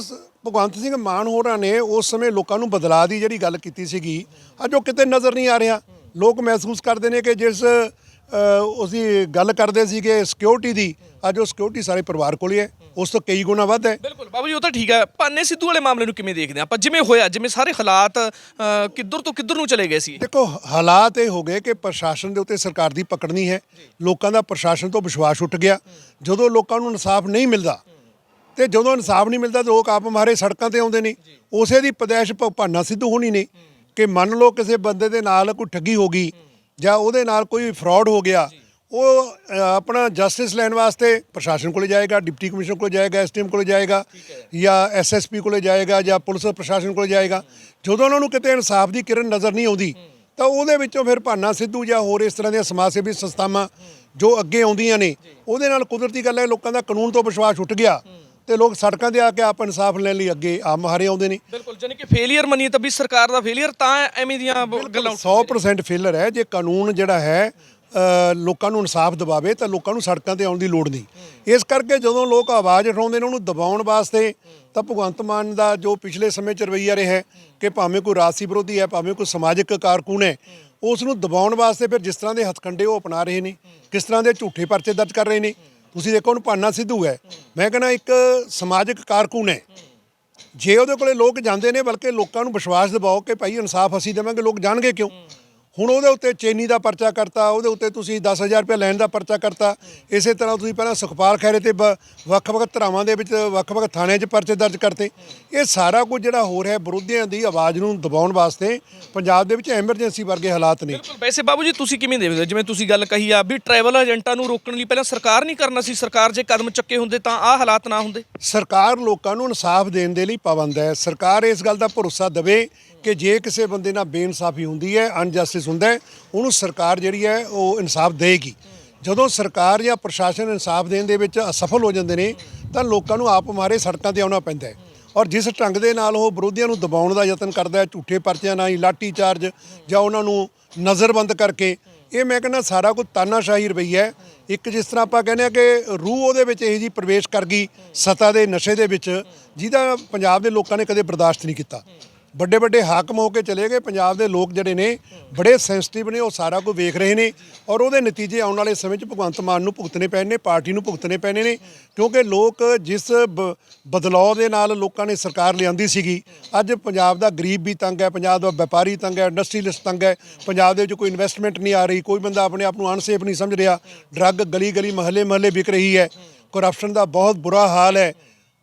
ਭਗਵੰਤ ਸਿੰਘ ਮਾਨ ਹੋਰਾਂ ਨੇ ਉਸ ਸਮੇਂ ਲੋਕਾਂ ਨੂੰ ਬਦਲਾਅ ਦੀ ਜਿਹੜੀ ਗੱਲ ਕੀਤੀ ਸੀਗੀ ਅੱਜ ਉਹ ਕਿਤੇ ਨਜ਼ਰ ਨਹੀਂ ਆ ਰਿਹਾ। ਲੋਕ ਮਹਿਸੂਸ ਕਰਦੇ ਨੇ ਕਿ ਜਿਸ ਅ, ਉਸਦੀ ਗੱਲ ਕਰਦੇ ਸੀਗੇ ਸਿਕਿਉਰਿਟੀ ਦੀ ਅੱਜ ਉਹ ਸਿਕਿਉਰਿਟੀ ਸਾਰੇ ਪਰਿਵਾਰ ਕੋਲ ਹੀ ਹੈ। ਉਸ ਤੋਂ ਕਈ ਗੁਣਾ ਵੱਧ ਹੈ। ਬਿਲਕੁਲ ਬਾਬੂ ਜੀ ਉਹ ਤਾਂ ਠੀਕ ਹੈ। ਭਾਨੇ ਸਿੱਧੂ ਵਾਲੇ ਮਾਮਲੇ ਨੂੰ ਕਿਵੇਂ ਦੇਖਦੇ ਆ ਆਪਾਂ ਜਿਵੇਂ ਹੋਇਆ ਜਿਵੇਂ ਸਾਰੇ ਹਾਲਾਤ ਅ, ਕਿੱਧਰ ਤੋਂ ਕਿੱਧਰ ਨੂੰ ਚਲੇ ਗਏ ਸੀ? ਦੇਖੋ ਹਾਲਾਤ ਇਹ ਹੋ ਗਏ ਕਿ ਪ੍ਰਸ਼ਾਸਨ ਦੇ ਉੱਤੇ ਸਰਕਾਰ ਦੀ ਪਕੜ ਨਹੀਂ ਹੈ ਲੋਕਾਂ ਦਾ ਪ੍ਰਸ਼ਾਸਨ ਤੋਂ ਵਿਸ਼ਵਾਸ ਉੱਠ ਗਿਆ। ਜਦੋਂ ਲੋਕਾਂ ਨੂੰ ਇਨਸਾਫ ਨਹੀਂ ਮਿਲਦਾ ਤੇ ਜਦੋਂ ਇਨਸਾਫ ਨਹੀਂ ਮਿਲਦਾ ਤਾਂ ਲੋਕ ਆਪ ਮਾਰੇ ਸੜਕਾਂ ਤੇ ਆਉਂਦੇ ਨੇ। ਉਸੇ ਦੀ ਪਦੈਸ਼ ਭਾਨਾ ਸਿੱਧੂ ਹੋਣੀ ਨੇ ਕਿ ਮੰਨ ਲਓ ਕਿਸੇ ਬੰਦੇ ਦੇ ਨਾਲ ਕੋਈ ਠੱਗੀ ਹੋ ਗਈ ਜਾਂ ਉਹਦੇ ਨਾਲ ਕੋਈ ਫਰਾਡ ਹੋ ਗਿਆ ਉਹ ਆਪਣਾ ਜਸਟਿਸ ਲੈਣ ਵਾਸਤੇ ਪ੍ਰਸ਼ਾਸਨ ਕੋਲੇ ਜਾਏਗਾ ਡਿਪਟੀ ਕਮਿਸ਼ਨਰ ਕੋਲੇ ਜਾਏਗਾ ਐਸਟੀਐਮ ਕੋਲੇ ਜਾਏਗਾ ਜਾਂ ਐਸਐਸਪੀ ਕੋਲੇ ਜਾਏਗਾ ਜਾਂ ਪੁਲਿਸ ਪ੍ਰਸ਼ਾਸਨ ਕੋਲੇ ਜਾਏਗਾ। ਜਦੋਂ ਉਹਨਾਂ ਨੂੰ ਕਿਤੇ ਇਨਸਾਫ ਦੀ ਕਿਰਨ ਨਜ਼ਰ ਨਹੀਂ ਆਉਂਦੀ ਤਾਂ ਉਹਦੇ ਵਿੱਚੋਂ ਫਿਰ ਭਾਨਾ ਸਿੱਧੂ ਜਾਂ ਹੋਰ ਇਸ ਤਰ੍ਹਾਂ ਦੀਆਂ ਸਮਾਜ ਸੇਵੀ ਸੰਸਥਾਵਾਂ ਜੋ ਅੱਗੇ ਆਉਂਦੀਆਂ ਨੇ ਉਹਦੇ ਨਾਲ ਕੁਦਰਤੀ ਗੱਲ ਹੈ ਲੋਕਾਂ ਦਾ ਕਾਨੂੰਨ ਤੋਂ ਵਿਸ਼ਵਾਸ ਉੱਠ ਗਿਆ ਤੇ ਲੋਕ ਸੜਕਾਂ ਤੇ ਆ ਕੇ ਆਪ ਇਨਸਾਫ ਲੈਣ ਲਈ ਅੱਗੇ ਆਮ ਹਾਰੇ ਆਉਂਦੇ ਨੇ। ਬਿਲਕੁਲ ਜਾਨੀ ਕਿ ਫੇਲਿਅਰ ਮੰਨੀ ਤਾਂ ਵੀ ਸਰਕਾਰ ਦਾ ਫੇਲਿਅਰ ਤਾਂ ਐਵੇਂ ਦੀਆਂ ਗੱਲਾਂ ਉੱਠ- 100% ਫੇਲਰ ਹੈ। ਜੇ ਕਾਨੂੰਨ ਜਿਹੜਾ ਹੈ ਲੋਕਾਂ ਨੂੰ ਇਨਸਾਫ ਦਿਵਾਵੇ ਤਾਂ ਲੋਕਾਂ ਨੂੰ ਸੜਕਾਂ ਤੇ ਆਉਣ ਦੀ ਲੋੜ ਨਹੀਂ। ਇਸ ਕਰਕੇ ਜਦੋਂ ਲੋਕ ਆਵਾਜ਼ ਉਠਾਉਂਦੇ ਨੇ, ਉਹਨੂੰ ਦਬਾਉਣ ਵਾਸਤੇ ਤਾਂ ਭਗਵੰਤ ਮਾਨ ਦਾ ਜੋ ਪਿਛਲੇ ਸਮੇਂ ਚ ਰਵੱਈਆ ਰਿਹਾ ਹੈ ਕਿ ਭਾਵੇਂ ਕੋਈ ਰਾਜਸੀ ਵਿਰੋਧੀ ਹੈ, ਭਾਵੇਂ ਕੋਈ ਸਮਾਜਿਕ ਕਾਰਕੂਨ ਹੈ, ਉਸ ਨੂੰ ਦਬਾਉਣ ਵਾਸਤੇ ਫਿਰ ਜਿਸ ਤਰ੍ਹਾਂ ਦੇ ਹੱਥਕੰਡੇ ਉਹ ਅਪਣਾ ਰਹੇ ਨੇ, ਕਿਸ ਤਰ੍ਹਾਂ ਦੇ ਝੂਠੇ ਪਰਚੇ ਦਰਜ ਕਰ ਰਹੇ ਨੇ। ਤੁਸੀਂ ਦੇਖੋ, ਉਹਨੂੰ ਭਾਨਾ ਸਿੱਧੂ ਹੈ। ਮੈਂ ਕਹਿੰਦਾ, ਇੱਕ ਸਮਾਜਿਕ ਕਾਰਕੁਨ ਹੈ। ਜੇ ਉਹਦੇ ਕੋਲੇ ਲੋਕ ਜਾਂਦੇ ਨੇ, ਬਲਕਿ ਲੋਕਾਂ ਨੂੰ ਵਿਸ਼ਵਾਸ ਦਿਵਾਓ ਕਿ ਭਾਈ ਇਨਸਾਫ ਅਸੀਂ ਦੇਵਾਂਗੇ, ਲੋਕ ਜਾਣਗੇ ਕਿਉਂ? ਹੁਣ ਉਹਦੇ ਉੱਤੇ ਚੇਨੀ ਦਾ ਪਰਚਾ ਕਰਤਾ ਉਹਦੇ ਉੱਤੇ ਤੁਸੀਂ 10000 ਰੁਪਏ ਲੈਣ ਦਾ ਪਰਚਾ ਕਰਤਾ। ਇਸੇ ਤਰ੍ਹਾਂ ਤੁਸੀਂ ਪਹਿਲਾਂ ਸੁਖਪਾਲ ਖੈਰੇ ਤੇ ਵੱਖ-ਵੱਖ ਧਰਾਵਾਂ ਦੇ ਵਿੱਚ ਵੱਖ-ਵੱਖ ਥਾਣਿਆਂ 'ਚ ਪਰਚੇ ਦਰਜ ਕਰਤੇ। ਇਹ ਸਾਰਾ ਕੁਝ ਜਿਹੜਾ ਹੋ ਰਿਹਾ ਵਿਰੋਧੀਆਂ ਦੀ ਆਵਾਜ਼ ਨੂੰ ਦਬਾਉਣ ਵਾਸਤੇ ਪੰਜਾਬ ਦੇ ਵਿੱਚ ਐਮਰਜੈਂਸੀ ਵਰਗੇ ਹਾਲਾਤ ਨੇ। ਬਿਲਕੁਲ। ਵੈਸੇ ਬਾਬੂ ਜੀ ਤੁਸੀਂ ਕਿਵੇਂ ਦੇਖਦੇ ਜਿਵੇਂ ਤੁਸੀਂ ਗੱਲ ਕਹੀ ਆ ਵੀ ਟਰੈਵਲ ਏਜੰਟਾਂ ਨੂੰ ਰੋਕਣ ਲਈ ਪਹਿਲਾਂ ਸਰਕਾਰ ਨਹੀਂ ਕਰਨਾ ਸੀ। ਸਰਕਾਰ ਜੇ ਕਦਮ ਚੱਕੇ ਹੁੰਦੇ ਤਾਂ ਆਹ ਹਾਲਾਤ ਨਾ ਹੁੰਦੇ। ਸਰਕਾਰ ਲੋਕਾਂ ਨੂੰ ਇਨਸਾਫ ਦੇਣ ਦੇ ਲਈ ਪਾਬੰਦ ਹੈ। ਸਰਕਾਰ ਇਸ ਗੱਲ ਦਾ ਭਰੋਸਾ ਦੇਵੇ ਕਿ ਜੇ ਕਿਸੇ ਬੰਦੇ ਨਾਲ ਬੇਇਨਸਾਫੀ ਹੁੰਦੀ ਹੈ ਅਨਜਸਟਿਸ ਹੁੰਦਾ ਉਹਨੂੰ ਸਰਕਾਰ ਜਿਹੜੀ ਹੈ, ਉਹ ਇਨਸਾਫ ਦੇਗੀ ਜਦੋਂ ਸਰਕਾਰ ਜਾਂ ਪ੍ਰਸ਼ਾਸਨ ਇਨਸਾਫ ਦੇਣ ਦੇ ਵਿੱਚ ਅਸਫਲ ਹੋ ਜਾਂਦੇ ਨੇ, ਤਾਂ ਲੋਕਾਂ ਨੂੰ ਆਪ ਮਾਰੇ ਸੜਕਾਂ ਤੇ ਆਉਣਾ ਪੈਂਦਾ ਹੈ। ਔਰ ਜਿਸ ਢੰਗ ਦੇ ਨਾਲ ਉਹ ਵਿਰੋਧੀਆਂ ਨੂੰ ਦਬਾਉਣ ਦਾ ਯਤਨ ਕਰਦਾ ਹੈ, ਝੂਠੇ ਪਰਚਿਆਂ ਨਾਲ ਹੀ ਲਾਠੀ ਚਾਰਜ ਜਾਂ ਉਹਨਾਂ ਨੂੰ ਨਜ਼ਰਬੰਦ ਕਰਕੇ, ਇਹ ਮੈਂ ਕਹਿੰਦਾ ਸਾਰਾ ਕੁਝ ਤਾਨਾਸ਼ਾਹੀ ਰਵੱਈਆ ਹੈ। ਇੱਕ ਜਿਸ ਤਰ੍ਹਾਂ ਆਪਾਂ ਕਹਿੰਦੇ ਆ ਕਿ ਰੂਹ ਉਹਦੇ ਵਿੱਚ ਇਹ ਜੀ ਪ੍ਰਵੇਸ਼ ਕਰ ਗਈ ਸਤਾ ਦੇ ਨਸ਼ੇ ਦੇ ਵਿੱਚ, ਜਿਹਦਾ ਪੰਜਾਬ ਦੇ ਲੋਕਾਂ ਨੇ ਕਦੇ ਬਰਦਾਸ਼ਤ ਨਹੀਂ ਕੀਤਾ। ਵੱਡੇ ਵੱਡੇ ਹਾਕਮ ਹੋ ਕੇ ਚਲੇ ਗਏ। ਪੰਜਾਬ ਦੇ ਲੋਕ ਜਿਹੜੇ ਨੇ, ਬੜੇ ਸੈਂਸਿਟਿਵ ਨੇ, ਉਹ ਸਾਰਾ ਕੁਝ ਵੇਖ ਰਹੇ ਨੇ ਔਰ ਉਹਦੇ ਨਤੀਜੇ ਆਉਣ ਵਾਲੇ ਸਮੇਂ 'ਚ ਭਗਵੰਤ ਮਾਨ ਨੂੰ ਭੁਗਤਣੇ ਪੈਣੇ ਨੇ ਪਾਰਟੀ ਨੂੰ ਭੁਗਤਣੇ ਪੈਣੇ ਨੇ ਕਿਉਂਕਿ ਲੋਕ ਜਿਸ ਬ- ਬਦਲਾਅ ਦੇ ਨਾਲ ਲੋਕਾਂ ਨੇ ਸਰਕਾਰ ਲਿਆਂਦੀ ਸੀਗੀ, ਅੱਜ ਪੰਜਾਬ ਦਾ ਗਰੀਬ ਵੀ ਤੰਗ ਹੈ, ਪੰਜਾਬ ਦਾ ਵਪਾਰੀ ਤੰਗ ਹੈ ਇੰਡਸਟਰੀਲਿਸਟ ਤੰਗ ਹੈ, ਪੰਜਾਬ ਦੇ ਵਿੱਚ ਕੋਈ ਇਨਵੈਸਟਮੈਂਟ ਨਹੀਂ ਆ ਰਹੀ, ਕੋਈ ਬੰਦਾ ਆਪਣੇ ਆਪ ਨੂੰ ਅਨਸੇਫ ਨਹੀਂ ਸਮਝ ਰਿਹਾ ਡਰੱਗ ਗਲੀ ਗਲੀ ਮਹੱਲੇ ਮਹੱਲੇ ਵਿਕ ਰਹੀ ਹੈ ਕਰਪਸ਼ਨ ਦਾ ਬਹੁਤ ਬੁਰਾ ਹਾਲ ਹੈ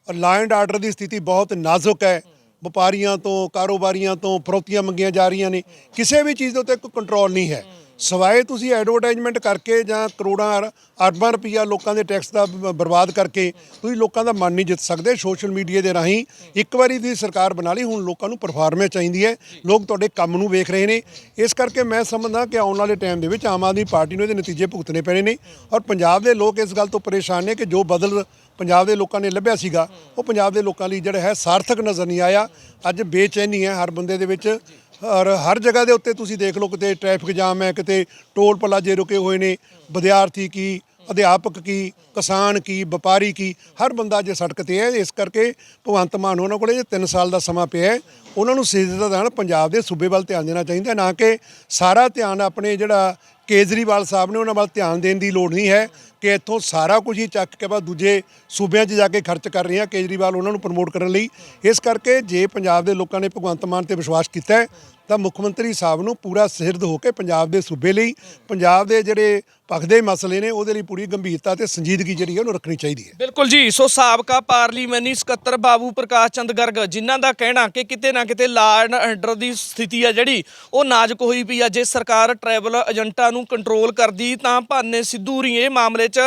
ਲਾ ਐਂਡ ਆਰਡਰ ਦੀ ਸਥਿਤੀ ਬਹੁਤ ਨਾਜ਼ੁਕ ਹੈ। ਵਪਾਰੀਆਂ ਤੋਂ, ਕਾਰੋਬਾਰੀਆਂ ਤੋਂ, ਫਰੋਤੀਆਂ ਮੰਗੀਆਂ ਜਾ ਰਹੀਆਂ ਨੇ, ਕਿਸੇ ਵੀ ਚੀਜ਼ ਦੇ ਉੱਤੇ ਕੋਈ ਕੰਟਰੋਲ ਨਹੀਂ ਹੈ। ਸਵਾਏ ਤੁਸੀਂ ਐਡਵਰਟਾਈਜ਼ਮੈਂਟ ਕਰਕੇ ਜਾਂ ਕਰੋੜਾਂ ਅਰ- ਅਰਬਾਂ ਰੁਪਈਆ ਲੋਕਾਂ ਦੇ ਟੈਕਸ ਦਾ ਬਰਬਾਦ ਕਰਕੇ ਤੁਸੀਂ ਲੋਕਾਂ ਦਾ ਮਨ ਨਹੀਂ ਜਿੱਤ ਸਕਦੇ ਸੋਸ਼ਲ ਮੀਡੀਆ ਦੇ ਰਾਹੀਂ। ਇੱਕ ਵਾਰੀ ਦੀ ਸਰਕਾਰ ਬਣਾ ਲਈ, ਹੁਣ ਲੋਕਾਂ ਨੂੰ ਪਰਫਾਰਮੈਂਸ ਚਾਹੀਦੀ ਹੈ। ਲੋਕ ਤੁਹਾਡੇ ਕੰਮ ਨੂੰ ਵੇਖ ਰਹੇ ਨੇ। ਇਸ ਕਰਕੇ ਮੈਂ ਸਮਝਦਾ ਕਿ ਆਉਣ ਵਾਲੇ ਟਾਈਮ ਦੇ ਵਿੱਚ ਆਮ ਆਦਮੀ ਪਾਰਟੀ ਨੂੰ ਇਹਦੇ ਨਤੀਜੇ ਭੁਗਤਣੇ ਪੈਣੇ ਨੇ। ਔਰ ਪੰਜਾਬ ਦੇ ਲੋਕ ਇਸ ਗੱਲ ਤੋਂ ਪਰੇਸ਼ਾਨ ਨੇ ਕਿ ਜੋ ਬਦਲ ਪੰਜਾਬ ਦੇ ਲੋਕਾਂ ਨੇ ਲੱਭਿਆ ਸੀਗਾ, ਉਹ ਪੰਜਾਬ ਦੇ ਲੋਕਾਂ ਲਈ ਜਿਹੜਾ ਹੈ ਸਾਰਥਕ ਨਜ਼ਰ ਨਹੀਂ ਆਇਆ। ਅੱਜ ਬੇਚੈਨੀ ਹੈ ਹਰ ਬੰਦੇ ਦੇ ਵਿੱਚ। ਔਰ ਹਰ ਜਗ੍ਹਾ ਦੇ ਉੱਤੇ ਤੁਸੀਂ ਦੇਖ ਲਓ ਕਿਤੇ ਟ੍ਰੈਫਿਕ ਜਾਮ ਹੈ, ਕਿਤੇ ਟੋਲ ਪਲਾਜੇ ਰੁਕੇ ਹੋਏ ਨੇ, ਵਿਦਿਆਰਥੀ ਕੀ, ਅਧਿਆਪਕ ਕੀ, ਕਿਸਾਨ ਕੀ, ਵਪਾਰੀ ਕੀ, ਹਰ ਬੰਦਾ ਅੱਜ ਸੜਕ ਤੇ ਹੈ। ਇਸ ਕਰਕੇ ਭਗਵੰਤ ਮਾਨ ਉਹਨਾਂ ਕੋਲੇ ਜੇ 3 ਸਾਲ ਦਾ ਸਮਾਂ ਪਿਆ ਹੈ, ਉਹਨਾਂ ਨੂੰ ਸਿੱਧਾ ਧਿਆਨ ਪੰਜਾਬ ਦੇ ਸੂਬੇ ਵੱਲ ਧਿਆਨ ਦੇਣਾ ਚਾਹੀਦਾ ਨਾ ਕਿ ਸਾਰਾ ਧਿਆਨ ਆਪਣੇ ਜਿਹੜਾ ਕੇਜਰੀਵਾਲ ਸਾਹਿਬ ਨੇ ਉਹਨਾਂ ਵੱਲ ਧਿਆਨ ਦੇਣ ਦੀ ਲੋੜ ਨਹੀਂ ਹੈ ਕਿ ਇੱਥੋਂ ਸਾਰਾ ਕੁਝ ਹੀ ਚੱਕ ਕੇ ਬਾਅਦ ਦੂਜੇ ਸੂਬਿਆਂ 'ਚ ਜਾ ਕੇ ਖਰਚ ਕਰ ਰਹੇ ਆ ਕੇਜਰੀਵਾਲ ਉਹਨਾਂ ਨੂੰ ਪ੍ਰਮੋਟ ਕਰਨ ਲਈ। ਇਸ ਕਰਕੇ ਜੇ ਪੰਜਾਬ ਦੇ ਲੋਕਾਂ ਨੇ ਭਗਵੰਤ ਮਾਨ ਤੇ ਵਿਸ਼ਵਾਸ ਕੀਤਾ ਤਾਂ ਮੁੱਖ ਮੰਤਰੀ ਸਾਹਿਬ ਨੂੰ ਪੂਰਾ ਸਿਰਦ ਹੋ ਕੇ ਪੰਜਾਬ ਦੇ ਸੂਬੇ ਲਈ, ਪੰਜਾਬ ਦੇ ਜਿਹੜੇ ਭਖਦੇ ਮਸਲੇ ਨੇ ਉਹਦੇ ਲਈ ਪੂਰੀ ਗੰਭੀਰਤਾ ਤੇ ਸੰਜੀਦਗੀ ਜਿਹੜੀ ਹੈ ਉਹਨੂੰ ਰੱਖਣੀ ਚਾਹੀਦੀ ਹੈ। ਬਿਲਕੁਲ ਜੀ, ਸੋ ਸਾਬਕਾ ਪਾਰਲੀਮੈਨੀ ਸਕੱਤਰ ਬਾਬੂ ਪ੍ਰਕਾਸ਼ ਚੰਦ ਗਰਗ, ਜਿਨ੍ਹਾਂ ਦਾ ਕਹਿਣਾ ਕਿ ਕਿਤੇ ਨਾ ਕਿਤੇ ਲਾ ਐਂਡ ਆਰਡਰ ਦੀ ਸਥਿਤੀ ਆ ਜਿਹੜੀ, ਉਹ ਨਾਜ਼ੁਕ ਹੋਈ ਪਈ ਆ। ਜੇ ਸਰਕਾਰ ਟਰੈਵਲ ਏਜੰਟਾਂ ਨੂੰ ਕੰਟਰੋਲ ਕਰਦੀ ਤਾਂ ਭਾਨੇ ਸਿੱਧੂ ਰੀ ਇਹ ਮਾਮਲੇ 'ਚ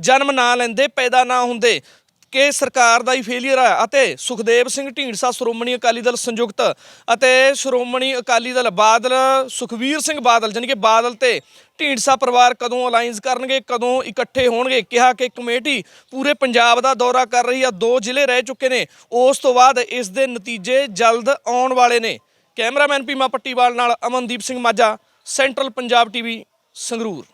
ਜਨਮ ਨਾ ਲੈਂਦੇ, ਪੈਦਾ ਨਾ ਹੁੰਦੇ। ਕਿ ਸਰਕਾਰ ਦਾ ਹੀ ਫੇਲਿਅਰ ਆ ਅਤੇ ਸੁਖਦੇਵ ਸਿੰਘ ਢੀਂਡਸਾ, ਸ਼੍ਰੋਮਣੀ ਅਕਾਲੀ ਦਲ ਸੰਯੁਕਤ ਅਤੇ ਸ਼੍ਰੋਮਣੀ ਅਕਾਲੀ ਦਲ ਬਾਦਲ, ਸੁਖਵੀਰ ਸਿੰਘ ਬਾਦਲ, ਜਾਣੀ ਕਿ ਬਾਦਲ ਤੇ ਢੀਂਡਸਾ ਪਰਿਵਾਰ ਕਦੋਂ ਅਲਾਈਅੰਸ ਕਰਨਗੇ, ਕਦੋਂ ਇਕੱਠੇ ਹੋਣਗੇ, ਕਿਹਾ ਕਿ ਕਮੇਟੀ ਪੂਰੇ ਪੰਜਾਬ ਦਾ ਦੌਰਾ ਕਰ ਰਹੀ ਆ, ਦੋ ਜ਼ਿਲ੍ਹੇ ਰਹਿ ਚੁੱਕੇ ਨੇ, ਉਸ ਤੋਂ ਬਾਅਦ ਇਸ ਦੇ ਨਤੀਜੇ ਜਲਦ ਆਉਣ ਵਾਲੇ ਨੇ। ਕੈਮਰਾਮੈਨ ਪੀਮਾ ਪੱਟੀਵਾਲ ਨਾਲ ਅਮਨਦੀਪ ਸਿੰਘ ਮਾਝਾ, ਸੈਂਟਰਲ ਪੰਜਾਬ ਟੀਵੀ, ਸੰਗਰੂਰ।